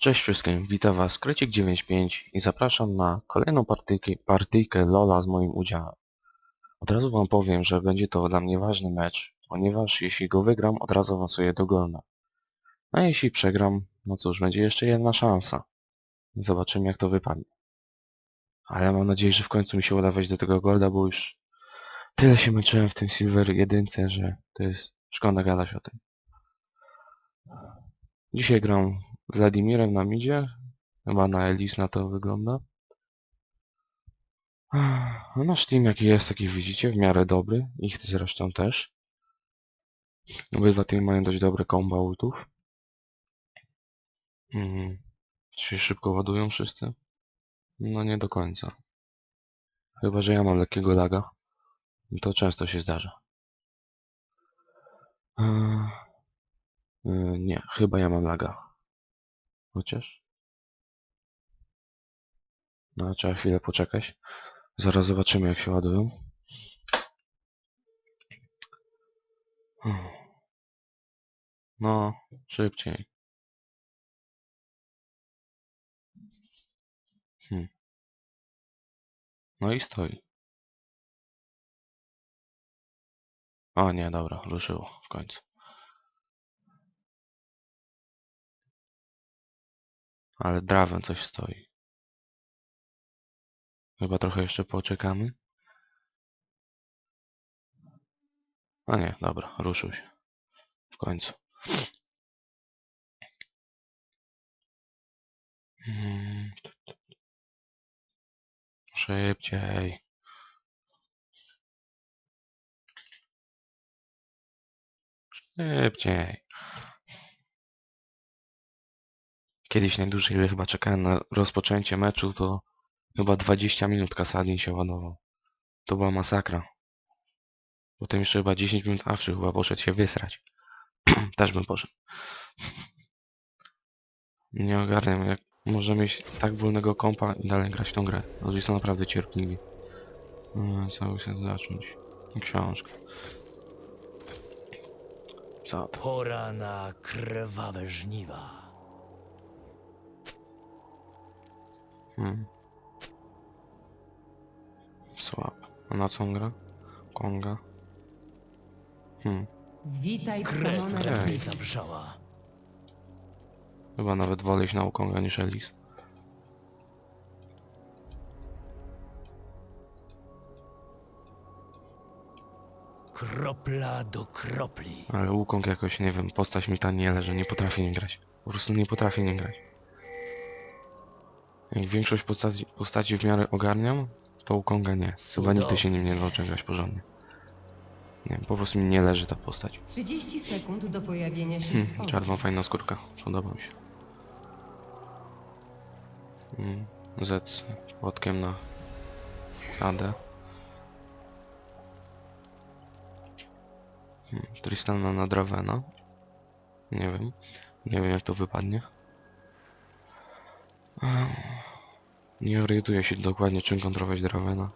Cześć wszystkim, witam was Krecik 95 i zapraszam na kolejną partyjkę, partyjkę LoLa z moim udziałem. Od razu wam powiem, że będzie to dla mnie ważny mecz, ponieważ jeśli go wygram, od razu awansuję do Golda. A jeśli przegram, no cóż, będzie jeszcze jedna szansa. Zobaczymy jak to wypadnie. Ale mam nadzieję, że w końcu mi się uda wejść do tego Golda, bo już tyle się męczyłem w tym Silver jedynce, że to jest szkoda gadać o tym. Dzisiaj gram Wladimirem na midzie. Chyba na Elis na to wygląda. No nasz team jaki jest, taki widzicie, w miarę dobry. Ich zresztą też. Obydwa teamy mają dość dobre combo ultów. Mhm. Czy szybko ładują wszyscy? No nie do końca. Chyba, że ja mam lekkiego laga. To często się zdarza. Yy, nie, chyba ja mam laga. Chociaż? No, trzeba chwilę poczekać. Zaraz zobaczymy jak się ładują. No, szybciej. Hmm. No i stoi. O nie, dobra, ruszyło w końcu. Ale Draven coś stoi. Chyba trochę jeszcze poczekamy. A nie, dobra, ruszył się. W końcu. Mm. Szybciej. Szybciej. Kiedyś najdłużej ile chyba czekałem na rozpoczęcie meczu, to chyba 20 minut Kasadin się ładował. To była masakra. Potem jeszcze chyba 10 minut Awszy chyba poszedł się wysrać. Też bym poszedł. Nie ogarniam, jak można mieć tak wolnego kompa i dalej grać w tą grę. Ludzie są naprawdę cierpliwi. No, co by się zacząć? Książka. Co? Pora na krwawe żniwa. Hmm. Słab. A na co on gra? Konga. Hmm. Witaj Krew Samona Ej. rany Swift. zawrzała. Chyba nawet wolę iść na Ukonga niż Elis. Kropla do kropli. Ale Wukong jakoś, nie wiem, postać mi ta nie leży, nie potrafi nie grać. Po prostu nie potrafi nie grać. Jak większość postaci, postaci w miarę ogarniam, to Wukonga nie. Chyba nigdy się nim nie nauczę grać porządnie. Nie wiem, po prostu mi nie leży ta postać. 30 sekund do pojawienia się Hmm, czarną fajna skórka. Podoba mi się. Hmm, Z z łotkiem na AD. Hmm, Tristana na Dravena. Nie wiem. Nie wiem jak to wypadnie. Nie orientuję się dokładnie czym kontrolować Dravena.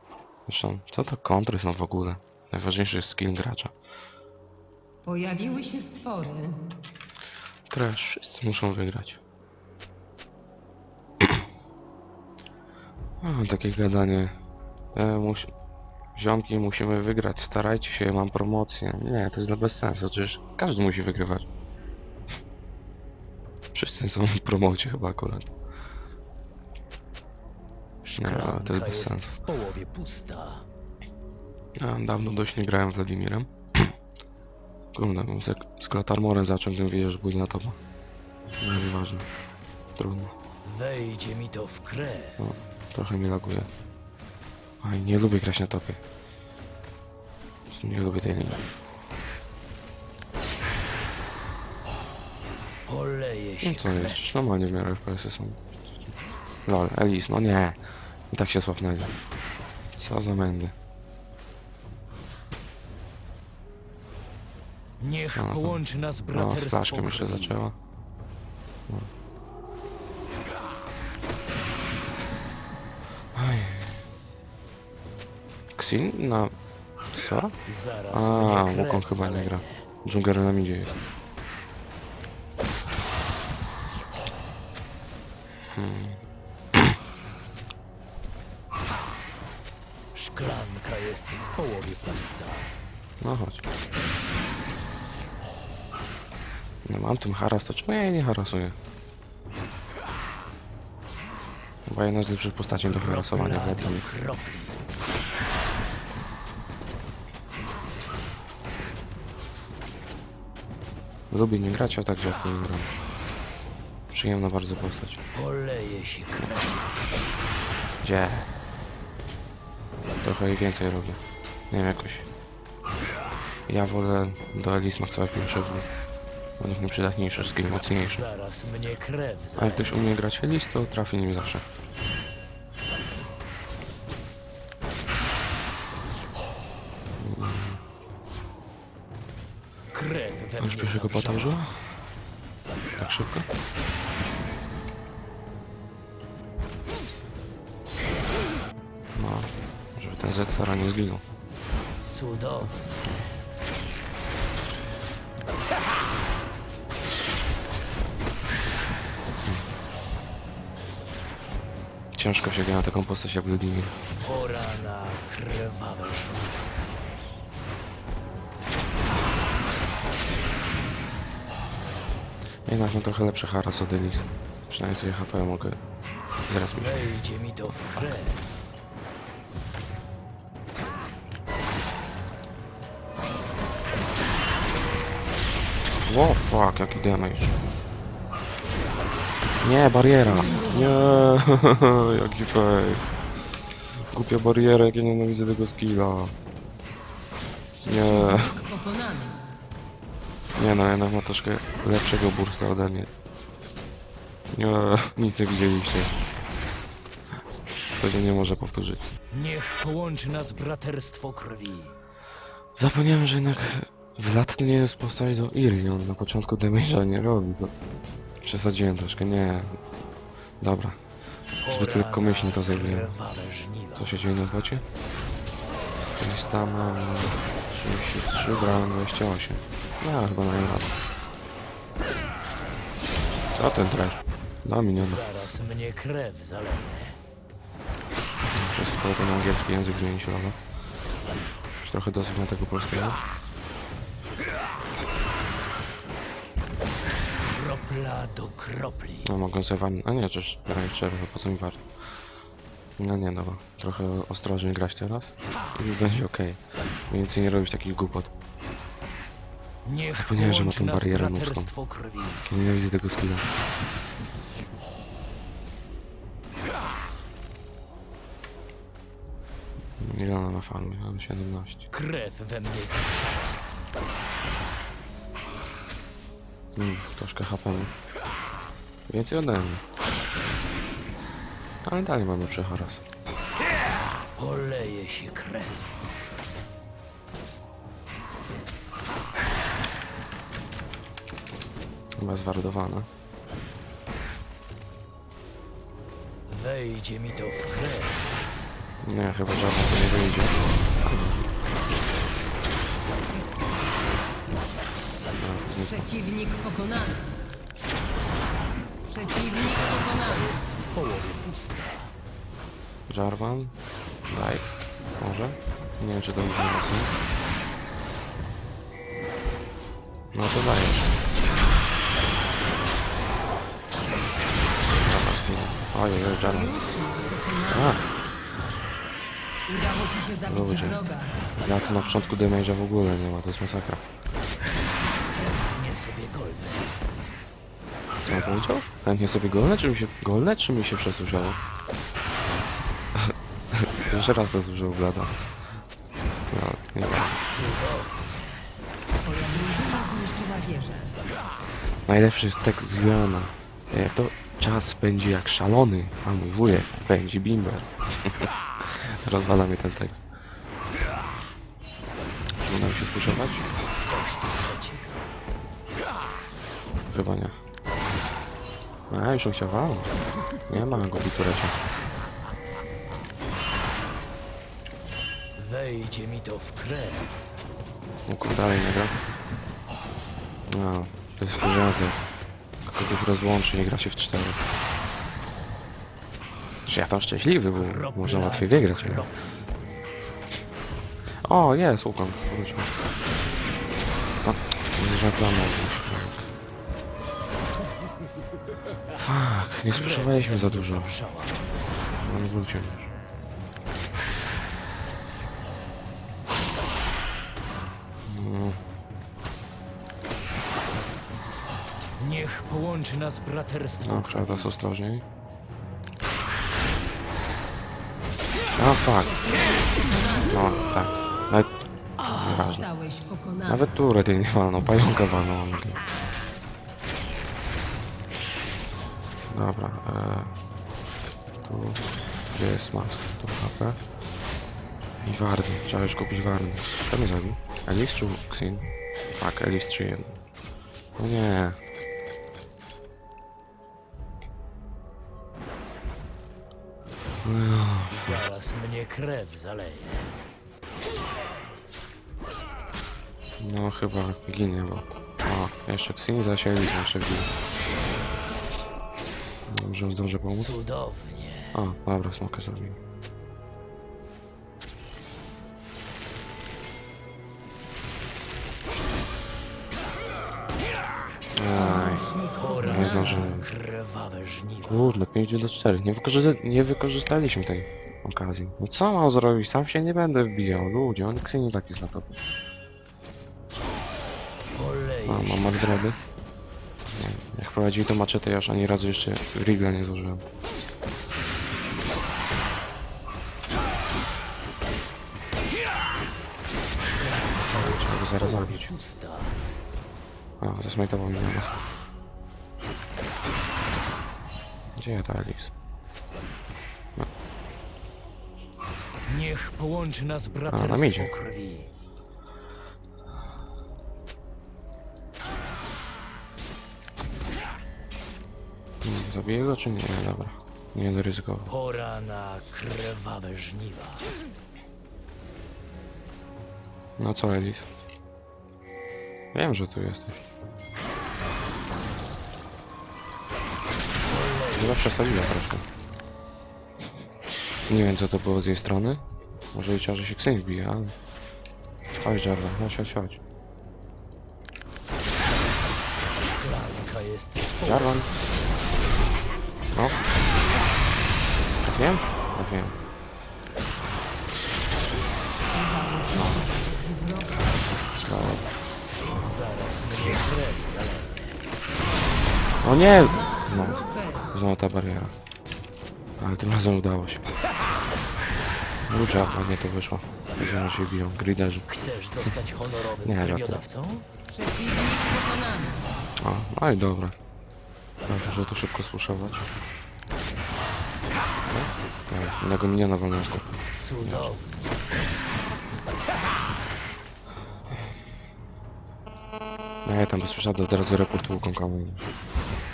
Zresztą, co to kontry są w ogóle? Najważniejszy jest skill gracza. Pojawiły się stwory. Teraz wszyscy muszą wygrać. A, takie gadanie. E, musi... Ziomki, musimy wygrać, starajcie się, mam promocję. Nie, to jest dla bez sensu, przecież każdy musi wygrywać. Wszyscy są w promocie chyba akurat. Szklanka to jest bez jest sensu. w połowie pusta. Ja dawno dość nie grałem z Wladimirem. Kurde, bym z, z Klatarmorem zaczął, gdybym wiedział, że pójdzie na topa. No nieważne. Trudno. Wejdzie mi to w krew. No, trochę mnie laguje. Aj, nie lubię grać na topie. Nie lubię tej linii. Poleje się No co jest? krew. Normalnie w miarę FPS-y są. Lol, Elis, no nie. I tak się słapnęli. Co za mędy. Niech Aha. połączy nas No, braterstwo flaszką jeszcze krwi. zaczęła. No. Aj. Xin na... Co? Zaraz A, mnie krew Wukong chyba nie zaleje. gra. Dżungler na midzie jest. Szklanka jest w połowie pusta. No chodź. No mam tym haras, to czemu ja jej nie harasuję? Chyba jedna z lepszych postaci do harasowania w kropli. Lubię nie grać, a także jak nie gram. Przyjemna bardzo postać. Poleje się krew. Gdzie? Trochę jej więcej robię. Nie wiem, jakoś... Ja wolę do Elisma wstawać pierwszego. Według mnie przydatniejszy, skill mocniejszy. Zaraz mnie krew A jak ktoś umie grać Elis, to trafi nim zawsze. Krew we Aż pierwszego potężyła? Tak szybko? Zetvara nie zginął. Cudownie. Ciężko się gra na taką postać jak Wladimir. Pora na krwawe. Jednak mam trochę lepszy haras od Elis. Przynajmniej sobie HP mogę zrespić. Wejdzie mi to w krew. Wow, fuck, jaki damage. Nie, bariera. Nie, jaki fake. Głupia bariera, jak ja nienawidzę tego skilla. Nie, nie no, jednak ma troszkę lepszego bursta ode mnie. Nie, nic nie widzieliście. To się nie może powtórzyć. Niech połączy nas braterstwo krwi. Zapomniałem, że jednak Vlad to nie jest postać do Irion. Na początku damage'a nie robi, to przesadziłem troszkę, nie. Dobra, Zbyt lekkomyślnie to zrobiłem. Co się dzieje na bocie? Jest tam mam 33, brałem 28. Ja chyba na radę. Co ten trash? Do miniona. Zaraz mnie krew zaleje. Wszystko ten angielski język zmieni się lada. Już trochę dosyć na tego polskiego. Kropla do kropli. No mogę sobie wam... A nie, czyż grać czerwę, po co mi warto? No nie, dobra. Trochę ostrożnie grać teraz i będzie okej. Więcej nie robić takich głupot. Niech Zapomniałem, że ma tą barierę nóżką. krwi. Ja nienawidzę tego skilla. Miliona na farmie, mam 17. Krew we mnie zawrzała. Mm, troszkę HP. Więcej ode mnie. Ale dalej mamy przecharas. Poleje się krew. Chyba zwardowana. Wejdzie mi to w krew. Nie, chyba żadna to nie wyjdzie. Przeciwnik pokonany. Przeciwnik pokonany. Jest w połowie pusta. Jarvan? Daj. Może? Nie wiem, czy to będzie mocno. No to dajesz. Zginę. Ojej, Jarvan. A, Udało ci się zabić Ludzie. wroga. ja tu na początku damage'a w ogóle nie ma, to jest masakra. Co on powiedział? Chętnie sobie golne, czy mi się... Golne, czy mi się przesłyszało? Jeszcze raz to zużył blada. No, nie wiem. Najlepszy jest tekst z Jana. Jak to czas spędzi jak szalony, a mój wujek pędzi bimber. Rozwala mnie ten tekst. Czy uda mi się spuszować? Chyba nie. A, już on chciał. Nie ma go biturecia. Wejdzie mi to w krew. Mógł dalej nie gra. No, to jest związek. Kogoś rozłączy, nie gra się w cztery. Czy ja tam szczęśliwy, bo można łatwiej wygrać. nie? O, jest, łukam, wróćmy. No, nie zaplanował. Fuck, nie sprzedawaliśmy za dużo. No nie wróciłem już. No, Niech połączy nas braterstwo no trzeba teraz ostrożniej. A fuck. No, tak. Nawet... Nieważne. Nawet turę tej nie walną, pająka walną. Dobra, e, tu gdzie jest mask, tu HP. I Wardy, trzeba już kupić Wardy. Kto mnie zabił? Elis czy Xin? Tak, Elis 3 No nie. Zaraz mnie krew zaleje. No chyba ginie, bo... O, jeszcze Xin Elis jeszcze ginie. Dobrze, zdążę pomóc? Cudownie. O, dobra, smokę zrobił. Aj, Pora Nie na zdążyłem. krwawe żniwo. kurde, 5 do 4. Nie, wykorzysta nie wykorzystaliśmy tej okazji. No co mam zrobić? Sam się nie będę wbijał. Ludzie, on nie taki. Olej A, mam Magdredy. Jak prowadzili to maczetę, ja już ani razu jeszcze Rigla nie zużyłem. Trzeba go zaraz zabić. A, zasmajtował mnie. Gdzie ta Elis? Niech połączy nas braterstwo idzie. krwi. Zabiję go czy nie? Dobra. Nie będę ryzykował. Pora na krwawe żniwa. No co Elis? Wiem, że tu jesteś. Chyba przesadziła troszkę. Nie wiem co to było z jej strony. Może liczyła, że się Ksyn wbije, ale... Chodź Jarvan, chodź, chodź, chodź. Szklanka jest Jarvan. Mnie krew zaleje. O nie! No. Znowu ta bariera. Ale tym razem udało się. Rucza, a nie to wyszło. Widziałem, się biją. Griderzy. Chcesz zostać honorowym Nie, krwiodawcą? O, no i dobra. Dobrze, że tu szybko spuszować. No, tak, innego miniona wolnego. Cudownie. No ja tam bez przesady od razu reportu komu.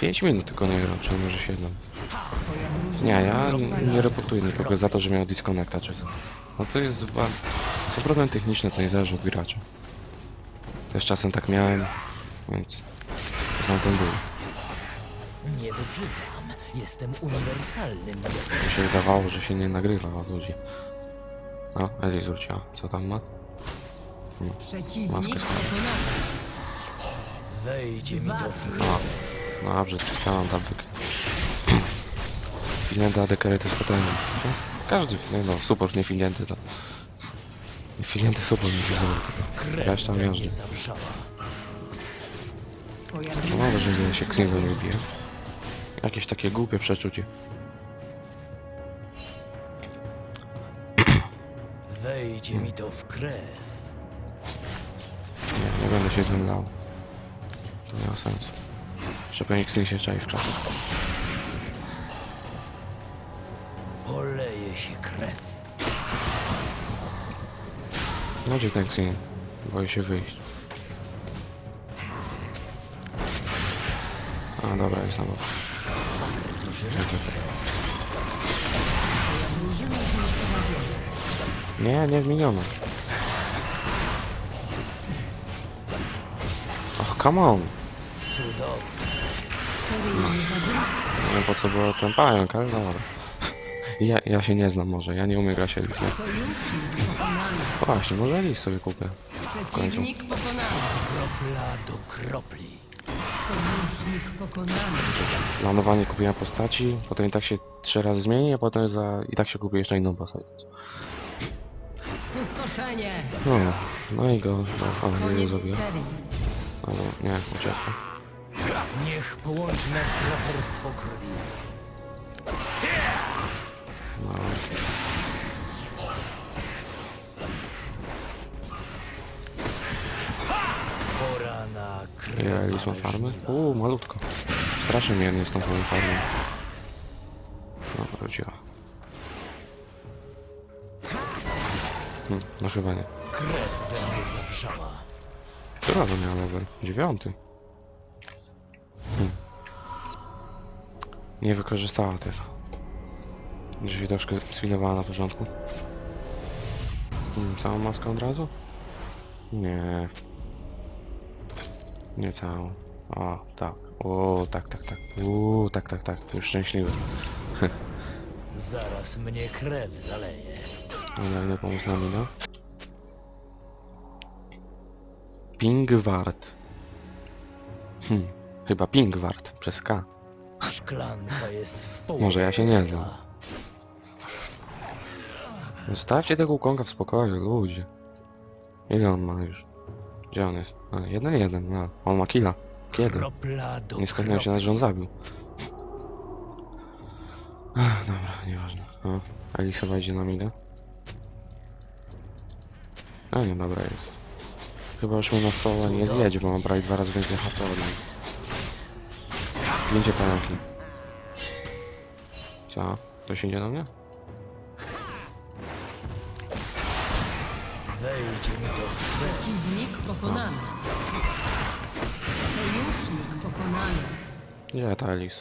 5 minut tylko nie gram, czy może 7. Twoja drużyna Nie, ja nie reportuję nikogo za to, że miał disconnecta czy co. No to jest chyba... Co problem techniczny, to nie zależy od gracza. Też czasem tak miałem, więc... Znam ten ból. Nie wybrzydzam. Jestem uniwersalnym. Mi się wydawało, że się nie nagrywa od ludzi. O, Eli zwróciła. Co tam ma? Przeciwnik Maskę pokonany. Wejdzie mi to w No, krew. no dobrze, czytałam tablet. Filienta dekerety z potęgą. Każdy, nie no, support, nie filienty to... Filienty support nie się Krew Reszta we miażdży. mnie zawrzała. Twoja No drużyna może, że się Xingo nie bije. Jakieś takie głupie przeczucie. Wejdzie mi to w krew. Nie, nie będę się zemlał. To nie ma sensu. Jeszcze pewnie Xin się czai w czasie. Poleje się krew. No gdzie ten Xin? Boi się wyjść. A dobra, jest na bok. Nie, nie zmieniono. Och, come on! Nie wiem po co było ten pająk, ale dobra. Ja, ja się nie znam może, ja nie umiem grać pokonany. Właśnie, może Elis sobie kupię. Przeciwnik pokonany. Kropla do kropli. Sojusznik pokonany. Planowanie kupienia postaci, potem i tak się trzy razy zmieni, a potem za... i tak się kupi jeszcze inną postać. Pustoszenie. No, no i go, no, ale nie Koniec zrobił. serii. Ale nie, uciekł. Niech połączy nas braterstwo krwi. No. Ja Elis ma farmy? Uuu, malutko. Strasznie mnie nie z tą swoją farmą. No, wróciła. Hmm, no chyba nie. Krew we mnie zawrzała. Która to miała level? Dziewiąty. Hmm. Nie wykorzystała też. Że się troszkę zwinowała na początku. Hmm, całą maskę od razu? Nie. Nie całą. O, tak. O, tak, tak, tak. Uuu, tak, tak, tak. Już szczęśliwy. Zaraz mnie krew zaleje. Ale ile pomóc na minę? Pingwart. Hm, chyba Pingwart przez K. Szklanka jest w połowie Może ja się nie znam. Zostawcie tego konga w spokoju, ludzie. Ile on ma już? Gdzie on jest? A, jeden jeden, no. On ma killa. Kiedy? Kropla do Nie skazałem się na kropli. że on zabił. Ach, dobra, nieważne. O, Elisa wejdzie na minę. A nie, dobra jest. Chyba już mnie na solo nie zjedzie, bo mam prawie dwa razy więcej HP od niej. Zdjęcie pająki. Co? Ktoś idzie do mnie? Wejdzie mi to w krew. Przeciwnik pokonany. Sojusznik pokonany. Gdzie ta Elis?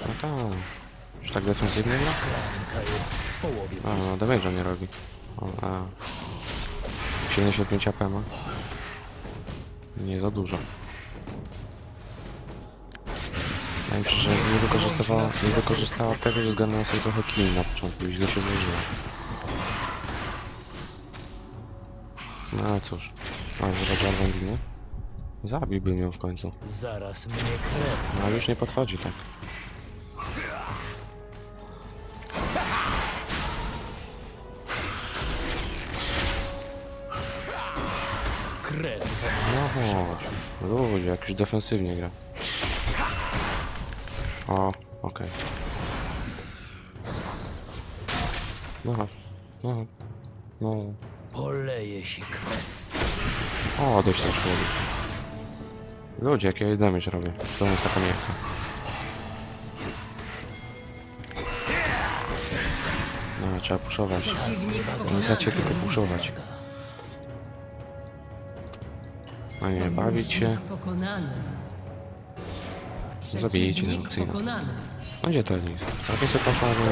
No tam. Już tak defensywnie gra? Szklanka jest w połowie A, no pusta. damage'a nie robi. O, a. 75 AP ma. Nie za dużo. Się, że nie wykorzystywała, nie wykorzystała tego ze względu na sobie trochę kill na początku i źle się włożyła. No ale cóż. A, Jarvan ginie? Zabiłbym ją w końcu. Zaraz mnie krew No ale już nie podchodzi tak. krew mnie No. Ludzie, jak już defensywnie gra. O, okej. No, no, no. Poleje się krew. O, dość też robi. Ludzie, jak ja damage robię. To jest taka miękka. No, trzeba puszować. Nie pokonany. chcecie tylko puszować. A nie, bawić się. Zabijcie Neoxina. pokonany. No gdzie to jest? Lepiej sobie poszła, że...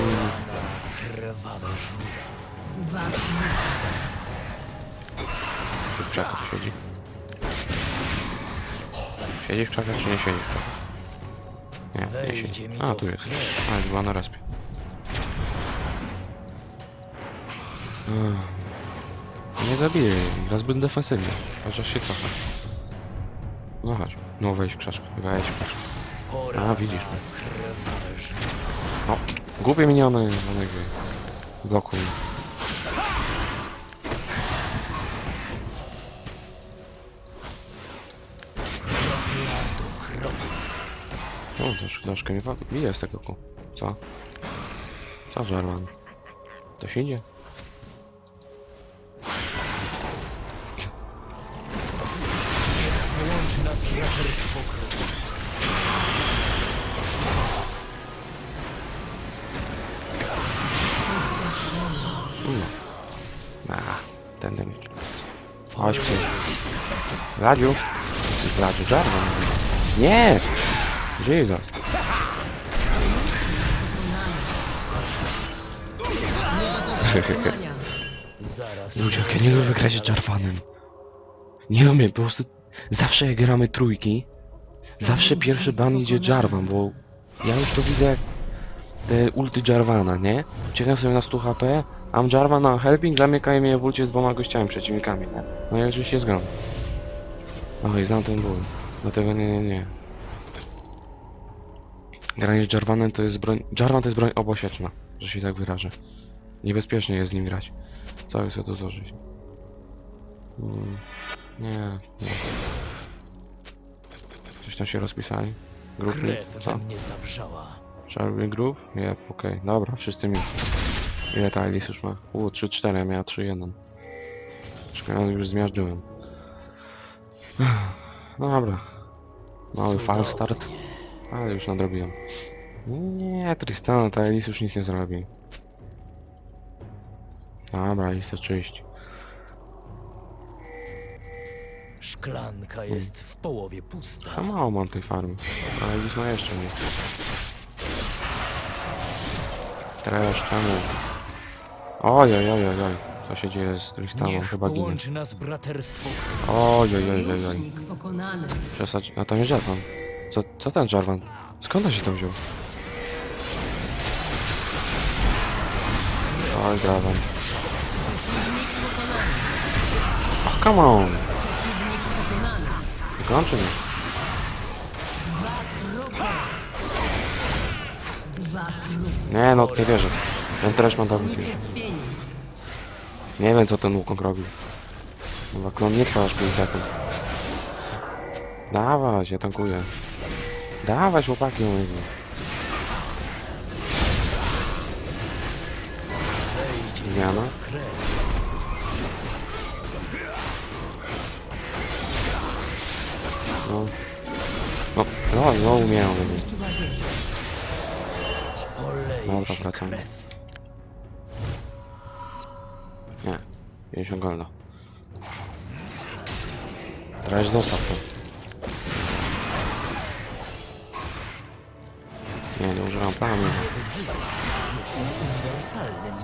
Krwawe żniwa. Uważaj. w krzakach siedzi. Siedzi w krzakach czy nie siedzi w krzakach? Nie, nie siedzi. A, tu jest. A, była na respie. Ech. Nie zabiję jej, gra zbyt defensywnie. Chociaż się cofa. No chodź. No wejdź w krzaczkę, wejdź w krzaczkę. A, widzisz mnie. No, głupie miniony, one gry. O, też troszkę mnie wa- bije z tego ku. Co? Co, Jarvan? To się idzie? Połączy nas braterstwo krwi. A, ten damage. Chodź. Radziu. Radziu, Jarvan. Nie! Jesus. Ludzie, jak ja nie lubię grać z. Jarvanem. Nie umiem, po prostu... Zawsze jak gramy trójki, zawsze pierwszy ban idzie Jarvan, bo ja już to widzę te ulty Jarvana, nie? Uciekam sobie na 100 HP, a mam Jarvan na helping, zamykają mnie w ulcie z dwoma gościami przeciwnikami, nie? No i oczywiście zgram. Oj, znam ten ból. Dlatego nie, nie, nie. Granie z Jarvanem to jest broń... Jarvan to jest broń obosieczna, że się tak wyrażę. Niebezpiecznie jest z nim grać. Co chcę tu złożyć? Mm, nie, nie. Coś tam się rozpisali? Grupy? Krew Co? mnie zawrzała. Czarny grób? Nie, okej. Dobra, wszyscy mi. Ile ta Alice już ma? U, 3-4, ja miała 3-1. Czekaj, już zmiażdżyłem. No dobra. Mały fal start. Cudownie. Ale już nadrobiłem. Nie, Tristana, ta Alice już nic nie zrobi. Dobra, Alice czyść. Szklanka jest w połowie pusta. A mało mam tej farmy. Ale Alice ma jeszcze nie. Teraz czemu? Oj, oj, oj, oj, oj. Co się dzieje z Tristaną? Niech Chyba ginie. połączy nas braterstwo. Oj, oj, oj, oj, oj. Sojusznik pokonany. Przesadź... A tam jest Jarvan. Co, co ten Jarvan? Skąd on się tam wziął? Oj, Jarvan. Oh, come on! Pokonany. Kończy mnie. Nie no, nie wierzę. Ten też ma. Unicestwienie. Nie wiem co ten Wukong robił. Chyba klon nie trwa aż 5 sekund. Dawać, ja tankuję. Dawać chłopaki mówię. Zmiana? No. No, no, no umiałem. Dobra, się wracamy. Nie. 50 golda. Teraz zostaw to. Nie, nie używam planu. Jest uniwersalnym.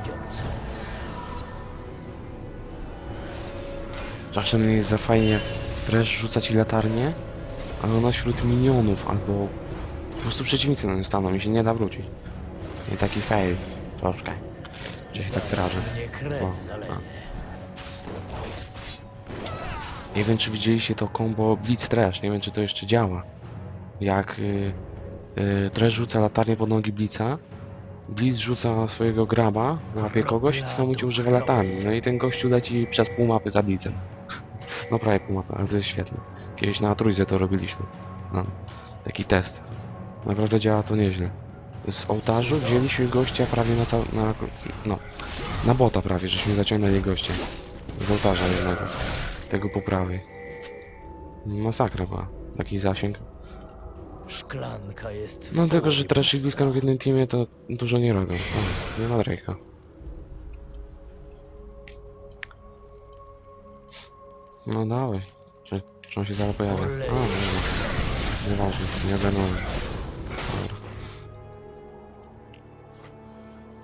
Czasem jest za fajnie też rzucać latarnię, ale ona wśród minionów albo po prostu przeciwnicy na nią staną i się nie da wrócić. I taki fail troszkę. Się tak. Mnie O, zaleje. Nie wiem czy widzieliście to combo Blitz Trash, nie wiem czy to jeszcze działa. Jak y, y, Trash rzuca latarnię pod nogi Blitza, Blitz rzuca swojego graba, łapie kogoś i ci używa latarni. No i ten gościu leci przez pół mapy za Blitzem. No prawie pół mapy, ale to jest świetne. Kiedyś na trójce to robiliśmy. No, taki test. Naprawdę działa to nieźle. Z ołtarzu wzięliśmy gościa prawie na cały... Na, no, na bota prawie, żeśmy zaciągnęli gościa. Z ołtarza jednego. Tego po prawej. Masakra była. Taki zasięg. Szklanka jest w No tego, że pusta. Bliskan w jednym teamie to dużo nie robią. O, nie ma Drake'a. No dawaj. Czy, czy on się zaraz pojawia? A, Olej. dobra. Nieważne, nie ogarnąłem.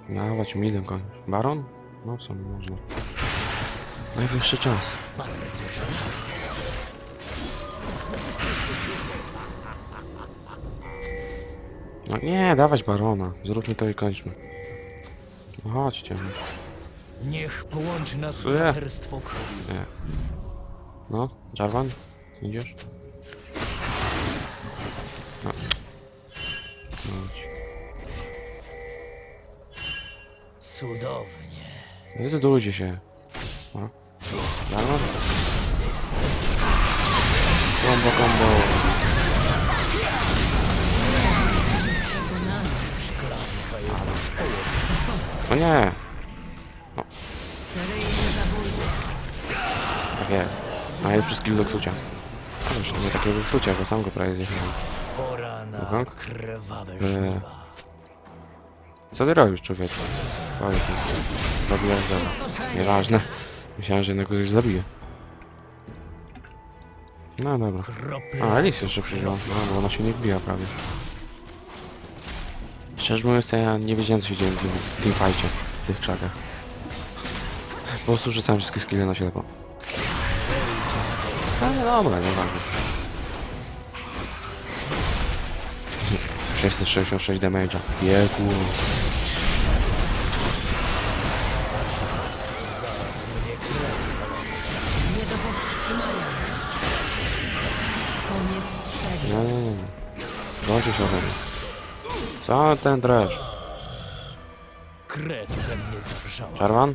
Dobra. Dawać milem koń. Baron? No co, można. Najwyższy czas. Bardzo żałosne. No nie, dawać Barona. Zróbmy to i kończmy. No chodźcie. Niech połączy nas Ue. braterstwo krwi. Nie. No, Jarvan? Idziesz? No. Chodź. Cudownie. Zdecydujcie się. No. Jarvan? Combo, combo. O nie! Zabójca. Tak jest. A jest przez skill do ksucia. Ale już nie takiego ksucia, bo sam go prawie zjechałem. Pora na Aha. krwawe E. żniwa. Co ty robisz, człowieku? Powiedz mi. Zabijasz zero. Nieważne. Myślałem, że jednak już zabiję. No dobra. A, Alice jeszcze przyjęła. No, bo ona się nie wbija prawie. Szczerze mówiąc, to ja nie wiedziałem co się dzieje w tym w w tych krzakach. Po prostu rzucałem wszystkie skille na ślepo. Ale dobra, nieważne. 666 damage'a. Krew. Nie. Nie, nie, nie. Zobaczcie się ode mnie. Co ten trash? Krew we mnie zawrzała. Czarwan?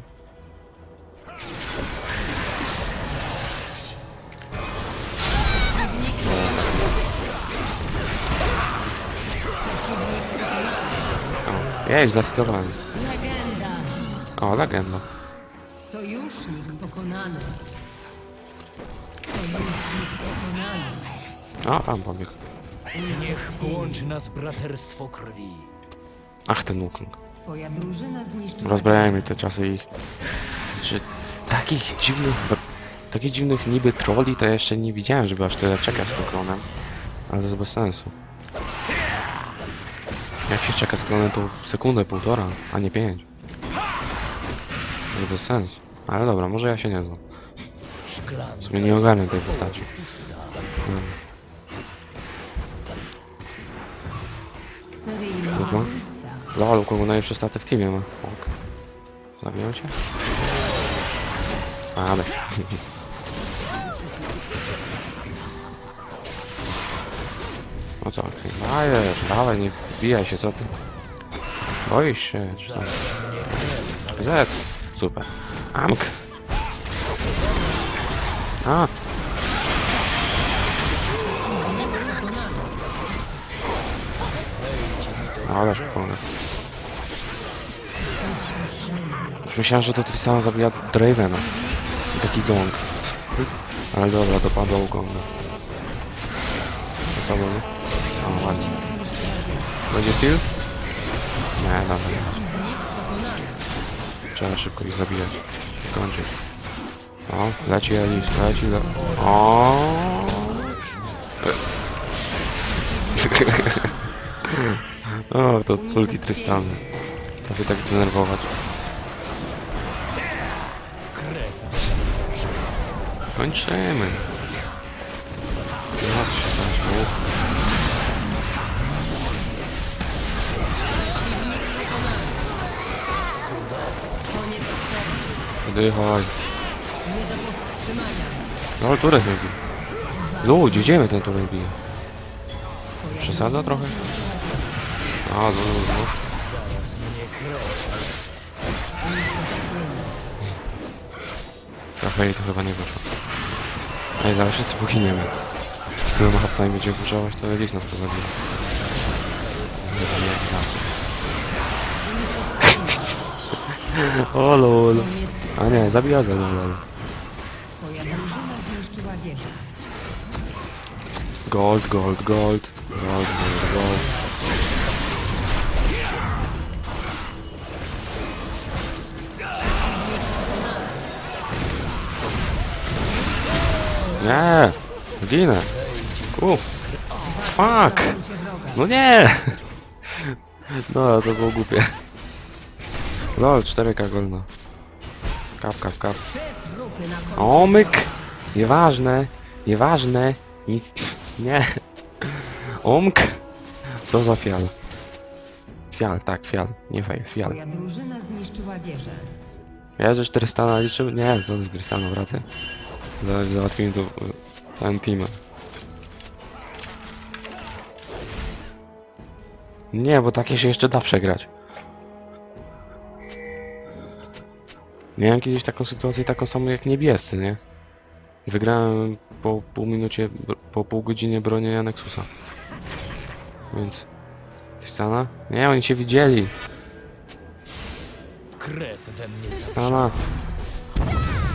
O, Jej, zdecydowany. Legenda. O, legenda. Sojusznik pokonany. Sojusznik pokonany. O, tam pobiegł. Niech połączy nas braterstwo krwi. Ach, ten łuknik. Twoja drużyna zniszczyła... Rozbrajajmy te czasy ich. Czy takich dziwnych, takich dziwnych niby trolli to ja jeszcze nie widziałem, żeby aż tyle czekać z tym klonem. Ale to jest bez sensu. Jak się czeka z klonem to sekundę, półtora, a nie pięć. To jest bez sensu. Ale dobra, może ja się nie znam. W sumie nie jest tej postaci. pusta. Zabójca. Lol, kogo najlepszy statek w teamie ma. Ok. Zabiją cię? Ale. No co, dajesz, dawaj, nie wbijaj się, co ty? Boisz się, czy krew. Z. Super. Amk. A. Ale szkoda. Już myślałem, że to Tristana zabija Dravena. Taki gong. Ale dobra, dopadła u gonga. Dopadło, nie? O, ładnie. Będzie kill? Nie, dobra. Trzeba szybko ich zabijać. Kończyć. O, leci Elis, leci, le... O. O, to ulti Tristany. To się tak zdenerwować. Kończymy. No. Nie powstrzymania. No, turek mnie bije. Ludzie, gdzie mnie ten turek bije? Przesada trochę? A, no, no, no. Zaraz mnie krew. Trochę jej to chyba nie wyszło. Ej, zaraz wszyscy poginiemy. Z tyloma hacami będziemy puszować, to gdzieś nas pozabije. O lol. A nie, zabija za lol. Twoja drużyna zniszczyła wieżę. Gold, gold, gold. Gold, gold, gold. Nie! Ginę! Uff! Fuck! No nie! No, to było głupie. Lol, 4K golna. Kap, kap, kap. Trzy trupy na końcu. O, myk! Nieważne, nieważne. Nic... Nie. Omk! Co za fial? Fial, tak, fial. Nie fej, fial. Twoja drużyna zniszczyła wieżę. Ja że 400 naliczył? Nie, co z Tristana wracaj. Za- Załatwimy to całym teamem. Nie, bo takie się jeszcze da przegrać. Miałem kiedyś taką sytuację, taką samą jak niebiescy, nie? Wygrałem po pół minucie, po pół godzinie bronienia Nexusa. Więc... Tristana? Nie, oni się widzieli. Krew we mnie. Tristana.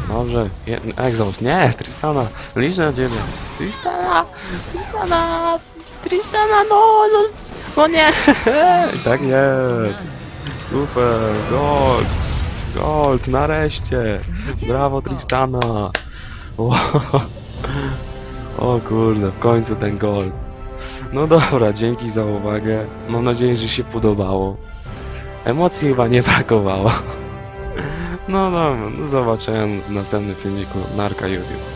Dobrze, je, exhaust. Nie, Tristana. Liczę na ciebie. Tristana! Tristana! Tristana, no! No, no nie! tak jest. Super, gold. Gold, nareszcie. Brawo Tristana. O, o kurde, w końcu ten gold. No dobra, dzięki za uwagę. Mam nadzieję, że się podobało. Emocji chyba nie brakowało. No dobra, do zobaczenia w następnym filmiku. Narka YouTube.